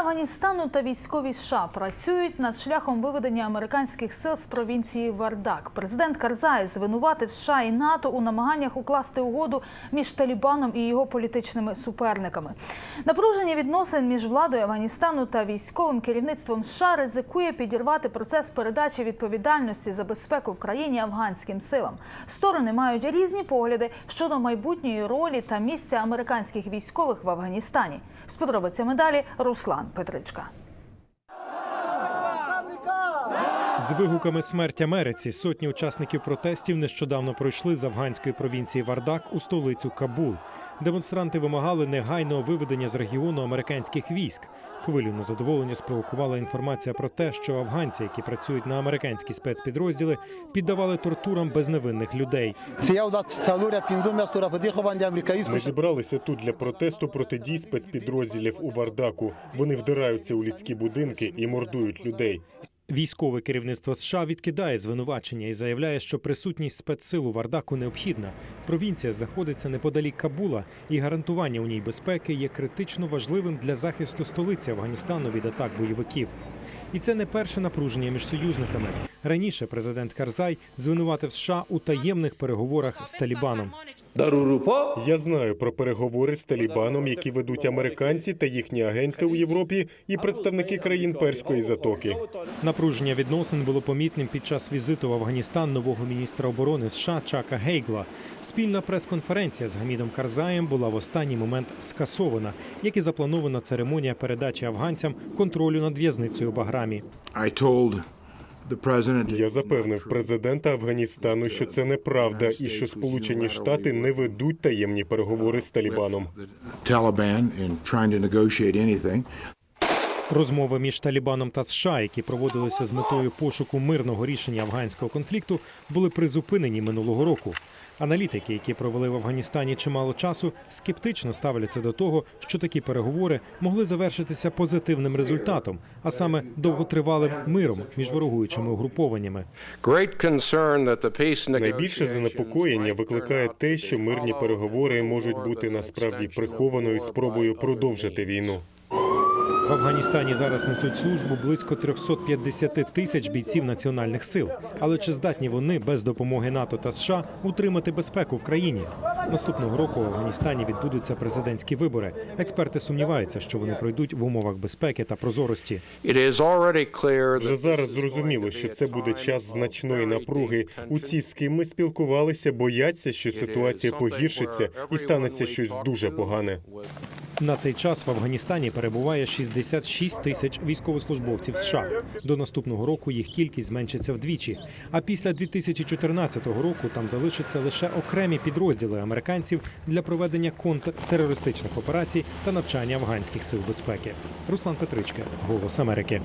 Афганістану та військові США працюють над шляхом виведення американських сил з провінції Вардак. Президент Карзай звинуватив США і НАТО у намаганнях укласти угоду між Талібаном і його політичними суперниками. Напруження відносин між владою Афганістану та військовим керівництвом США ризикує підірвати процес передачі відповідальності за безпеку в країні афганським силам. Сторони мають різні погляди щодо майбутньої ролі та місця американських військових в Афганістані. З подробицями далі Руслан Петричка. З вигуками смерть Америці сотні учасників протестів нещодавно пройшли з афганської провінції Вардак у столицю Кабул. Демонстранти вимагали негайного виведення з регіону американських військ. Хвилю незадоволення спровокувала інформація про те, що афганці, які працюють на американські спецпідрозділи, піддавали тортурам безневинних людей. Ми зібралися тут для протесту проти дій спецпідрозділів у Вардаку. Вони вдираються у людські будинки і мордують людей. Військове керівництво США відкидає звинувачення і заявляє, що присутність спецсил у Вардаку необхідна. Провінція знаходиться неподалік Кабула, і гарантування у ній безпеки є критично важливим для захисту столиці Афганістану від атак бойовиків і це не перше напруження між союзниками. Раніше президент Карзай звинуватив США у таємних переговорах з Талібаном. Я знаю про переговори з Талібаном, які ведуть американці та їхні агенти у Європі і представники країн перської затоки. Напруження відносин було помітним під час візиту в Афганістан нового міністра оборони США Чака Гейгла. Спільна прес-конференція з Гамідом Карзаєм була в останній момент скасована, як і запланована церемонія передачі афганцям контролю над в'язницею president Я запевнив президента Афганістану, що це неправда, і що Сполучені Штати не ведуть таємні переговори з Талібаном. Розмови між Талібаном та США, які проводилися з метою пошуку мирного рішення афганського конфлікту, були призупинені минулого року. Аналітики, які провели в Афганістані чимало часу, скептично ставляться до того, що такі переговори могли завершитися позитивним результатом, а саме довготривалим миром між ворогуючими угрупованнями. Найбільше занепокоєння викликає те, що мирні переговори можуть бути насправді прихованою спробою продовжити війну. В Афганістані зараз несуть службу близько 350 тисяч бійців національних сил. Але чи здатні вони без допомоги НАТО та США утримати безпеку в країні? Наступного року в Афганістані відбудуться президентські вибори. Експерти сумніваються, що вони пройдуть в умовах безпеки та прозорості. Вже зараз зрозуміло, що це буде час значної напруги. Усі, з ким ми спілкувалися, бояться, що ситуація погіршиться і станеться щось дуже погане. На цей час в Афганістані перебуває 66 тисяч військовослужбовців США. До наступного року їх кількість зменшиться вдвічі. А після 2014 року там залишаться лише окремі підрозділи американців для проведення контртерористичних операцій та навчання афганських сил безпеки. Руслан Петричка, Голос Америки.